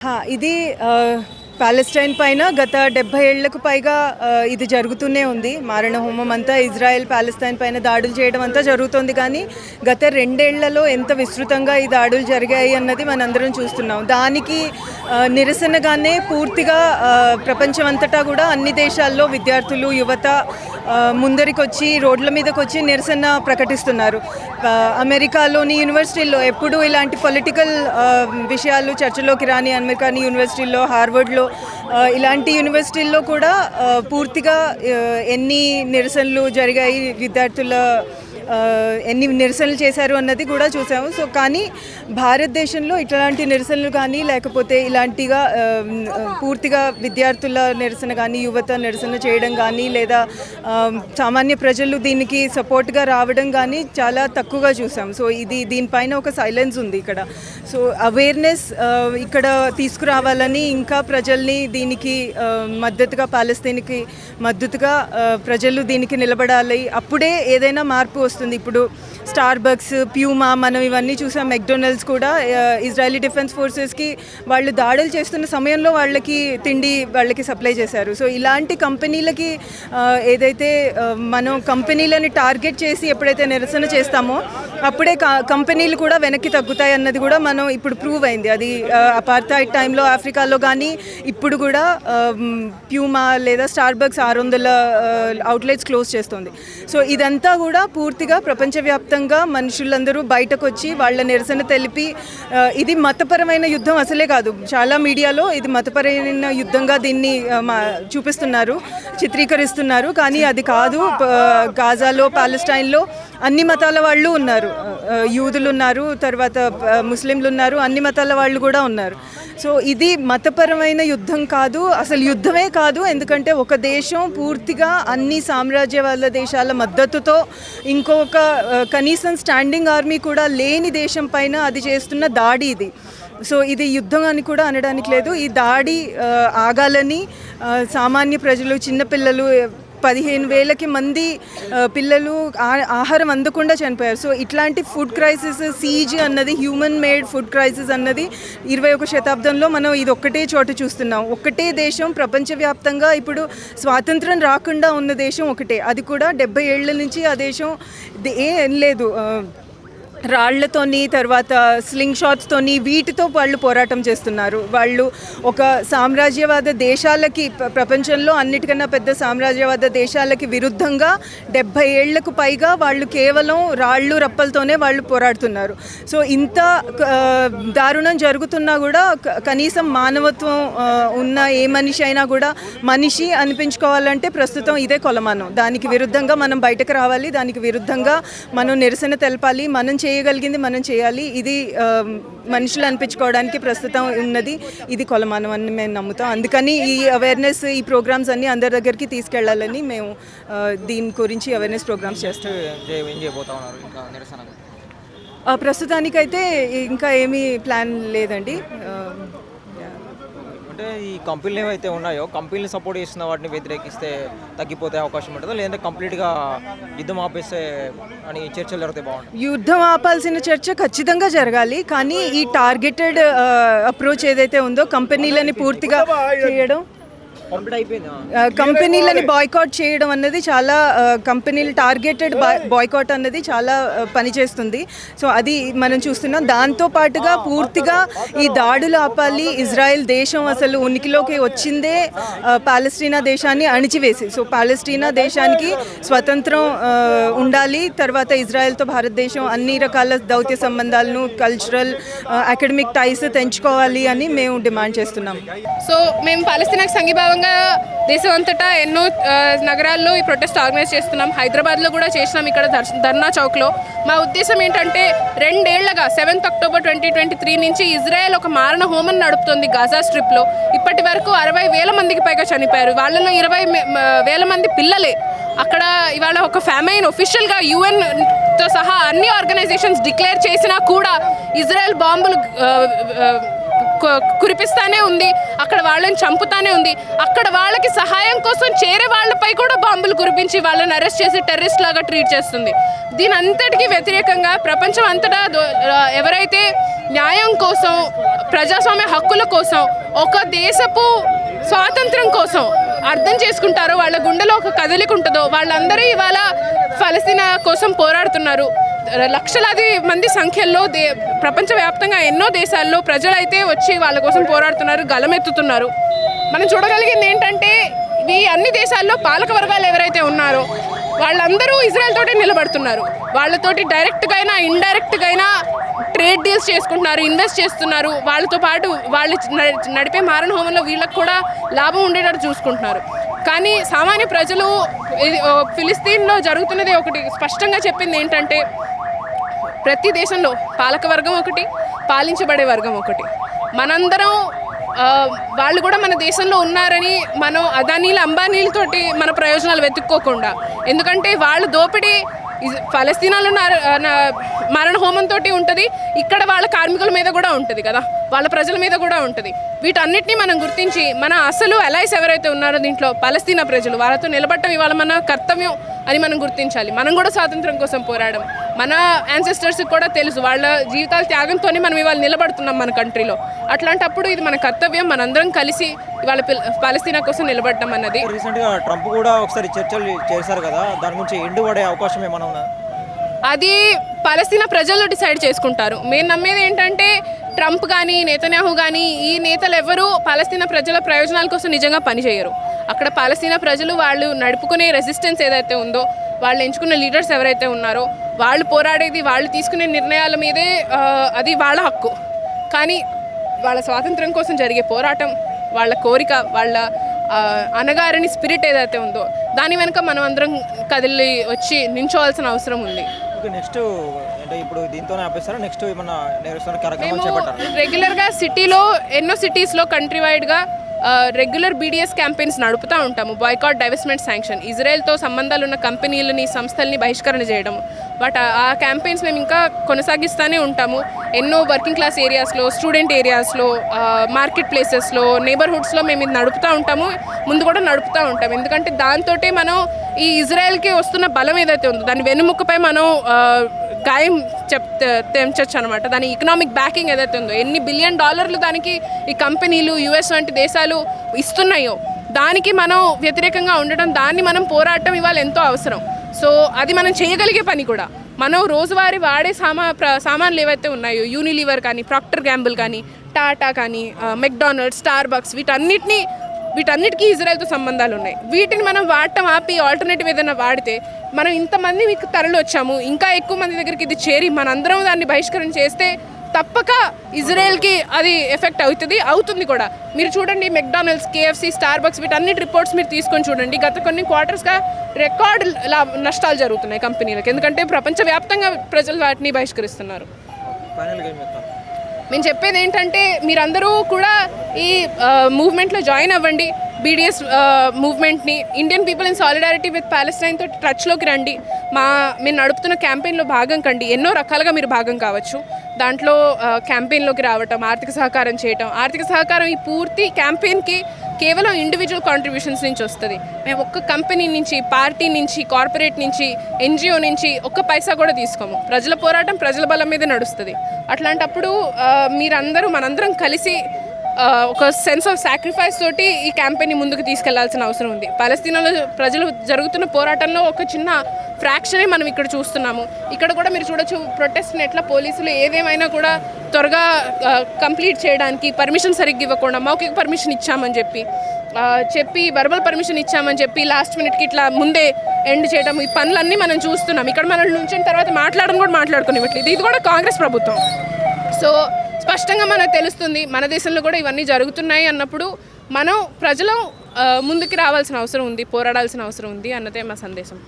హా, ఇది ప్యాలెస్టైన్ పైన గత డెబ్బై ఏళ్ళకు పైగా ఇది జరుగుతూనే ఉంది. మారణ హోమం అంతా ఇజ్రాయెల్ పాలెస్తైన్ పైన దాడులు చేయడం అంతా జరుగుతోంది. కానీ గత రెండేళ్ళలో ఎంత విస్తృతంగా ఈ దాడులు జరిగాయి అన్నది మనందరం చూస్తున్నాం. దానికి నిరసనగానే పూర్తిగా ప్రపంచమంతటా కూడా అన్ని దేశాల్లో విద్యార్థులు యువత ముందరికొచ్చి రోడ్ల మీదకి వచ్చి నిరసన ప్రకటిస్తున్నారు. అమెరికాలోని యూనివర్సిటీల్లో ఎప్పుడూ ఇలాంటి పొలిటికల్ విషయాలు చర్చలోకి రాని అమెరికాని యూనివర్సిటీల్లో హార్వర్డ్లో ఇలాంటి యూనివర్సిటీల్లో కూడా పూర్తిగా ఎన్ని నిరసనలు జరిగాయి విద్యార్థుల ఎన్ని నిరసనలు చేశారు అన్నది కూడా చూసాము. సో కానీ భారతదేశంలో ఇట్లాంటి నిరసనలు కానీ లేకపోతే ఇలాంటిగా పూర్తిగా విద్యార్థుల నిరసన కానీ యువత నిరసన చేయడం కానీ లేదా సామాన్య ప్రజలు దీనికి సపోర్ట్గా రావడం కానీ చాలా తక్కువగా చూసాం సో ఇది దీనిపైన ఒక సైలెన్స్ ఉంది ఇక్కడ. సో అవేర్నెస్ ఇక్కడ తీసుకురావాలని ఇంకా ప్రజల్ని దీనికి మద్దతుగా పాలస్తీన్కి మద్దతుగా ప్రజలు దీనికి నిలబడాలి. అప్పుడే ఏదైనా మార్పు వస్తుంది. ఇప్పుడు స్టార్ బక్స్ ప్యూమా మనం ఇవన్నీ చూసాం. మెక్డొనాల్డ్స్ కూడా ఇజ్రాయలీ డిఫెన్స్ ఫోర్సెస్కి వాళ్ళు దాడులు చేస్తున్న సమయంలో వాళ్ళకి తిండి వాళ్ళకి సప్లై చేశారు. సో ఇలాంటి కంపెనీలకి uh, ఏదైతే uh, మనం కంపెనీలని టార్గెట్ చేసి ఎప్పుడైతే నిరసన చేస్తామో అప్పుడే కంపెనీలు కూడా వెనక్కి తగ్గుతాయి అన్నది కూడా మనం ఇప్పుడు ప్రూవ్ అయింది. అది అపార్థైడ్ టైంలో ఆఫ్రికాలో కానీ ఇప్పుడు కూడా um, ప్యూమా లేదా స్టార్ బక్స్ ఆరు వందల uh, అవుట్లెట్స్ క్లోజ్ చేస్తుంది. సో ఇదంతా కూడా పూర్తిగా ప్రపంచవ్యాప్తంగా మనుషులందరూ బయటకు వచ్చి వాళ్ళ నిరసన తెలిపి ఇది మతపరమైన యుద్ధం అసలే కాదు. చాలా మీడియాలో ఇది మతపరమైన యుద్ధంగా దీన్ని చూపిస్తున్నారు చిత్రీకరిస్తున్నారు. కానీ అది కాదు గాజాలో పాలెస్టైన్లో అన్ని మతాల వాళ్ళు ఉన్నారు. యూదులు ఉన్నారు తర్వాత ముస్లింలు ఉన్నారు అన్ని మతాల వాళ్ళు కూడా ఉన్నారు. సో ఇది మతపరమైన యుద్ధం కాదు అసలు యుద్ధమే కాదు ఎందుకంటే ఒక దేశం పూర్తిగా అన్ని సామ్రాజ్యవాద దేశాల మద్దతుతో ఇంకొక కనీసం స్టాండింగ్ ఆర్మీ కూడా లేని దేశం పైన అది చేస్తున్న దాడి ఇది. సో ఇది యుద్ధం అని కూడా అనడానికి లేదు. ఈ దాడి ఆగాలని సామాన్య ప్రజలు చిన్నపిల్లలు పదిహేను వేలకి మంది పిల్లలు ఆ- ఆహారం అందకుండా చనిపోయారు. సో ఇట్లాంటి ఫుడ్ క్రైసిస్ సీజీ అన్నది హ్యూమన్ మేడ్ ఫుడ్ క్రైసిస్ అన్నది ఇరవై ఒక శతాబ్దంలో మనం ఇది ఒక్కటే చోట చూస్తున్నాం. ఒక్కటే దేశం ప్రపంచవ్యాప్తంగా ఇప్పుడు స్వాతంత్రం రాకుండా ఉన్న దేశం ఒకటే. అది కూడా డెబ్బై ఏళ్ళ నుంచి ఆ దేశం ఏం లేదు రాళ్ళతోని తర్వాత స్లింగ్ షాట్స్తోని వీటితో వాళ్ళు పోరాటం చేస్తున్నారు. వాళ్ళు ఒక సామ్రాజ్యవాద దేశాలకి ప్రపంచంలో అన్నిటికన్నా పెద్ద సామ్రాజ్యవాద దేశాలకి విరుద్ధంగా డెబ్భై ఏళ్ళకు పైగా వాళ్ళు కేవలం రాళ్ళు రప్పలతోనే వాళ్ళు పోరాడుతున్నారు. సో ఇంత దారుణం జరుగుతున్నా కూడా క- కనీసం మానవత్వం ఉన్న ఏ మనిషి అయినా కూడా మనిషి అనిపించుకోవాలంటే ప్రస్తుతం ఇదే కొలమానం. దానికి విరుద్ధంగా మనం బయటకు రావాలి దానికి విరుద్ధంగా మనం నిరసన తెలపాలి మనం చేయగలిగింది మనం చేయాలి. ఇది మనుషులు అనిపించుకోవడానికి ప్రస్తుతం ఉన్నది. ఇది కొలమానం అని మేము నమ్ముతాం. అందుకని ఈ అవేర్నెస్ ఈ ప్రోగ్రామ్స్ అన్ని అందరి దగ్గరికి తీసుకెళ్ళాలని మేము దీని గురించి అవేర్నెస్ ప్రోగ్రామ్స్ చేస్తాం. ప్రస్తుతానికైతే ఇంకా ఏమీ ప్లాన్ లేదండి. అంటే ఈ కంపెనీలు ఏవైతే ఉన్నాయో కంపెనీలు సపోర్ట్ చేస్తున్న వాటిని వ్యతిరేకిస్తే తగ్గిపోతే అవకాశం ఉంటుందా. లేదంటే కంప్లీట్గా యుద్ధం ఆపేస్తే అని చర్చలు జరిగితే బాగుంటుంది. యుద్ధం ఆపాల్సిన చర్చ ఖచ్చితంగా జరగాలి. కానీ ఈ టార్గెటెడ్ అప్రోచ్ ఏదైతే ఉందో కంపెనీలని పూర్తిగా చేయడం కంపెనీలని బాయ్కాట్ చేయడం అన్నది చాలా ఆ, కంపెనీలు టార్గెటెడ్ బాయ్కాట్ అన్నది చాలా ఆ, పనిచేస్తుంది సో అది మనం చూస్తున్నాం. దాంతో పాటుగా పూర్తిగా ఈ దాడులు ఆపాలి. ఇజ్రాయెల్ దేశం అసలు ఉనికిలోకి వచ్చిందే ఆ, పాలస్తీనా దేశాన్ని అణిచివేసి. సో పాలస్తీనా దేశానికి స్వతంత్రం ఉండాలి. తర్వాత ఇజ్రాయెల్తో భారతదేశం అన్ని రకాల దౌత్య సంబంధాలను కల్చరల్ అకాడమిక్ టైస్ తెంచుకోవాలి అని మేము డిమాండ్ చేస్తున్నాం. సో మేము పాలస్తీనాకు సంఘీభావంగా దేశం దేశమంతటా ఎన్నో నగరాల్లో ఈ ప్రొటెస్ట్ ఆర్గనైజ్ చేస్తున్నాం. హైదరాబాద్లో కూడా చేసినాం ఇక్కడ ధర్నా చౌక్లో. మా ఉద్దేశం ఏంటంటే రెండేళ్ళగా seventh October twenty twenty three నుంచి ఇజ్రాయెల్ ఒక మారణ హోమం నడుపుతోంది గాజా స్ట్రిప్లో. ఇప్పటి వరకు అరవై వేల మందికి పైగా చనిపోయారు. వాళ్ళలో ఇరవై మే- వేల మంది పిల్లలే. అక్కడ ఇవాళ ఒక ఫ్యామైన్ ఒఫిషియల్గా యుఎన్తో సహా అన్ని ఆర్గనైజేషన్స్ డిక్లేర్ చేసినా కూడా ఇజ్రాయెల్ బాంబులు కురిపిస్తానే ఉంది. అక్కడ వాళ్ళని చంపుతానే ఉంది. అక్కడ వాళ్ళకి సహాయం కోసం చేరే వాళ్ళపై కూడా బాంబులు కురిపించి వాళ్ళని అరెస్ట్ చేసి టెర్రరిస్ట్ లాగా ట్రీట్ చేస్తుంది. దీని అంతటికీ వ్యతిరేకంగా ప్రపంచం అంతటా దో- ఎవరైతే న్యాయం కోసం ప్రజాస్వామ్య హక్కుల కోసం ఒక దేశపు స్వాతంత్రం కోసం అర్థం చేసుకుంటారో వాళ్ళ గుండెలో ఒక కదలిక ఉంటుందో వాళ్ళందరూ ఇవాళ ఫలసిన కోసం పోరాడుతున్నారు. లక్షలాది మంది సంఖ్యలో దే ప్రపంచవ్యాప్తంగా ఎన్నో దేశాల్లో ప్రజలైతే వచ్చి వాళ్ళ కోసం పోరాడుతున్నారు గలమెత్తుతున్నారు. మనం చూడగలిగింది ఏంటంటే ఈ అన్ని దేశాల్లో పాలక వర్గాలు ఎవరైతే ఉన్నారో వాళ్ళందరూ ఇజ్రాయెల్ తోటి నిలబడుతున్నారు. వాళ్ళతోటి డైరెక్ట్గా అయినా ఇండైరెక్ట్గా అయినా ట్రేడ్ డీల్స్ చేసుకుంటున్నారు ఇన్వెస్ట్ చేస్తున్నారు. వాళ్ళతో పాటు వాళ్ళు నడిపే మారణ హోమంలో వీళ్ళకి కూడా లాభం ఉండేటట్టు చూసుకుంటున్నారు. కానీ సామాన్య ప్రజలు ఫిలిస్తీన్లో జరుగుతున్నది ఒకటి స్పష్టంగా చెప్పింది ఏంటంటే ప్రతి దేశంలో పాలక వర్గం ఒకటి పాలించబడే వర్గం ఒకటి. మనందరం వాళ్ళు కూడా మన దేశంలో ఉన్నారని మనం అదానీలు అంబానీలతోటి మన ప్రయోజనాలు వెతుక్కోకుండా. ఎందుకంటే వాళ్ళు దోపిడీ ఇజ్- ఫలస్తీనాలో మరణ హోమంతో ఉంటుంది ఇక్కడ వాళ్ళ కార్మికుల మీద కూడా ఉంటుంది కదా వాళ్ళ ప్రజల మీద కూడా ఉంటుంది. వీటన్నిటిని మనం గుర్తించి మన అసలు అలైస్ ఎవరైతే ఉన్నారో దీంట్లో పలస్తీనా ప్రజలు వాళ్ళతో నిలబడటం ఇవాళ మన కర్తవ్యం. అని మనం గుర్తించాలి. మనం కూడా స్వాతంత్రం కోసం పోరాడడం. మన యాన్సెస్టర్స్కి కూడా తెలుసు. వాళ్ళ జీవితాల త్యాగంతోనే మనం ఇవాళ నిలబడుతున్నాం మన కంట్రీలో. అట్లాంటప్పుడు ఇది మన కర్తవ్యం. మనందరం కలిసి ఇవాళ పిల్- పాలస్తీనా కోసం నిలబడటం అన్నది. రీసెంట్గా ట్రంప్ కూడా ఒకసారి చర్చలు చేశారు కదా. దాని గురించి ఎండు పడే అవకాశం ఏమైనా ఉందా? అది పాలస్తీనా ప్రజలు డిసైడ్ చేసుకుంటారు. మేము నమ్మేది ఏంటంటే ట్రంప్ కానీ నేతన్యాహు కానీ ఈ నేతలు ఎవరు పాలస్తీనా ప్రజల ప్రయోజనాల కోసం నిజంగా పనిచేయరు. అక్కడ పాలస్తీనా ప్రజలు వాళ్ళు నడుపుకునే రెసిస్టెన్స్ ఏదైతే ఉందో వాళ్ళు ఎంచుకున్న లీడర్స్ ఎవరైతే ఉన్నారో వాళ్ళు పోరాడేది వాళ్ళు తీసుకునే నిర్ణయాల మీదే అది వాళ్ళ హక్కు. కానీ వాళ్ళ స్వాతంత్రం కోసం జరిగే పోరాటం వాళ్ళ కోరిక వాళ్ళ అనగారని స్పిరిట్ ఏదైతే ఉందో దాని వెనుక మనం అందరం కదిలి వచ్చి నించోవాల్సిన అవసరం ఉంది. నెక్స్ట్ అంటే ఇప్పుడు దీంతోనే ఆపేస్తారా? నెక్స్ట్ ఏమన్నా రెగ్యులర్గా సిటీలో ఎన్నో సిటీస్లో కంట్రీ వైడ్గా రెగ్యులర్ బీడీఎస్ క్యాంపెయిన్స్ నడుపుతూ ఉంటాము. బాయ్కాట్ డైవెస్ట్మెంట్ శాంక్షన్ ఇజ్రాయెల్తో సంబంధాలు ఉన్న కంపెనీలని సంస్థల్ని బహిష్కరణ చేయడం. బట్ ఆ క్యాంపెయిన్స్ మేము ఇంకా కొనసాగిస్తూనే ఉంటాము. ఎన్నో వర్కింగ్ క్లాస్ ఏరియాస్లో స్టూడెంట్ ఏరియాస్లో మార్కెట్ ప్లేసెస్లో నేబర్హుడ్స్లో మేము ఇది నడుపుతూ ఉంటాము. ముందు కూడా నడుపుతూ ఉంటాము. ఎందుకంటే దాంతో మనం ఈ ఇజ్రాయెల్కి వస్తున్న బలం ఏదైతే ఉందో దాని వెన్నుముక్కపై మనం ఆ, గాయం చెప్ తెంచచ్చు అనమాట దాని ఎకనామిక్ బ్యాకింగ్ ఏదైతే ఉందో ఎన్ని బిలియన్ డాలర్లు దానికి ఈ కంపెనీలు యుఎస్ వంటి దేశాలు ఇస్తున్నాయో దానికి మనం వ్యతిరేకంగా ఉండటం దాన్ని మనం పోరాటం ఇవాళ ఎంతో అవసరం. సో అది మనం చేయగలిగే పని కూడా. మనం రోజువారీ వాడే సామా సామాన్లు ఏవైతే ఉన్నాయో యూనిలీవర్ కానీ ప్రాక్టర్ గ్యాంబుల్ కానీ టాటా కానీ మెక్డానల్డ్స్ స్టార్ బక్స్ వీటన్నిటిని వీటన్నిటికీ ఇజ్రాయెల్తో సంబంధాలు ఉన్నాయి. వీటిని మనం వాడటం ఆపి ఆల్టర్నేటివ్ ఏదైనా వాడితే మనం ఇంతమంది మీకు తరలి వచ్చాము ఇంకా ఎక్కువ మంది దగ్గరికి ఇది చేరి మనందరం దాన్ని బహిష్కరణ చేస్తే తప్పక ఇజ్రాయెల్కి అది ఎఫెక్ట్ అవుతుంది అవుతుంది కూడా. మీరు చూడండి మెక్డానల్డ్స్ కేఎఫ్సి స్టార్ బక్స్ వీటన్నిటి రిపోర్ట్స్ మీరు తీసుకొని చూడండి. గత కొన్ని క్వార్టర్స్గా రికార్డ్ లా నష్టాలు జరుగుతున్నాయి కంపెనీలకు. ఎందుకంటే ప్రపంచవ్యాప్తంగా ప్రజలు వాటిని బహిష్కరిస్తున్నారు. ఫైనల్గా మేము చెప్పేది ఏంటంటే మీరందరూ కూడా ఈ మూవ్మెంట్లో జాయిన్ అవ్వండి. BDS మూవ్మెంట్ని Indian people in solidarity with ప్యాలెస్టైన్తో టచ్లోకి రండి. మా మేము నడుపుతున్న క్యాంపెయిన్లో భాగం కండి. ఎన్నో రకాలుగా మీరు భాగం కావచ్చు. దాంట్లో క్యాంపెయిన్లోకి రావటం ఆర్థిక సహకారం చేయటం. ఆర్థిక సహకారం ఈ పూర్తి క్యాంపెయిన్కి కేవలం ఇండివిజువల్ కాంట్రిబ్యూషన్స్ నుంచి వస్తుంది. మేము ఒక్క కంపెనీ నుంచి పార్టీ నుంచి కార్పొరేట్ నుంచి ఎన్జిఓ నుంచి ఒక్క పైసా కూడా తీసుకోము. ప్రజల పోరాటం ప్రజల బలం మీద నడుస్తుంది. అట్లాంటప్పుడు మీరందరూ మనందరం కలిసి ఒక సెన్స్ ఆఫ్ సాక్రిఫైస్ తోటి ఈ క్యాంపెయిన్ని ముందుకు తీసుకెళ్ళాల్సిన అవసరం ఉంది. పాలస్తీనాలో ప్రజలు జరుగుతున్న పోరాటంలో ఒక చిన్న ఫ్రాక్షనే మనం ఇక్కడ చూస్తున్నాము. ఇక్కడ కూడా మీరు చూడొచ్చు ప్రొటెస్ట్ని ఎట్లా పోలీసులు ఏదేమైనా కూడా త్వరగా కంప్లీట్ చేయడానికి పర్మిషన్ సరిగ్గా ఇవ్వకుండా మౌఖిక పర్మిషన్ ఇచ్చామని చెప్పి చెప్పి వర్బల్ పర్మిషన్ ఇచ్చామని చెప్పి లాస్ట్ మినిట్కి ఇట్లా ముందే ఎండ్ చేయడం ఈ పనులన్నీ మనం చూస్తున్నాం. ఇక్కడ మనం నుంచిన తర్వాత మాట్లాడడం కూడా మాట్లాడుకునేవట్లేదు ఇది కూడా కాంగ్రెస్ ప్రభుత్వం. సో స్పష్టంగా మనకు తెలుస్తుంది మన దేశంలో కూడా ఇవన్నీ జరుగుతున్నాయి అన్నప్పుడు మనం ప్రజలు ముందుకు రావాల్సిన అవసరం ఉంది పోరాడాల్సిన అవసరం ఉంది అన్నదే మా సందేశం.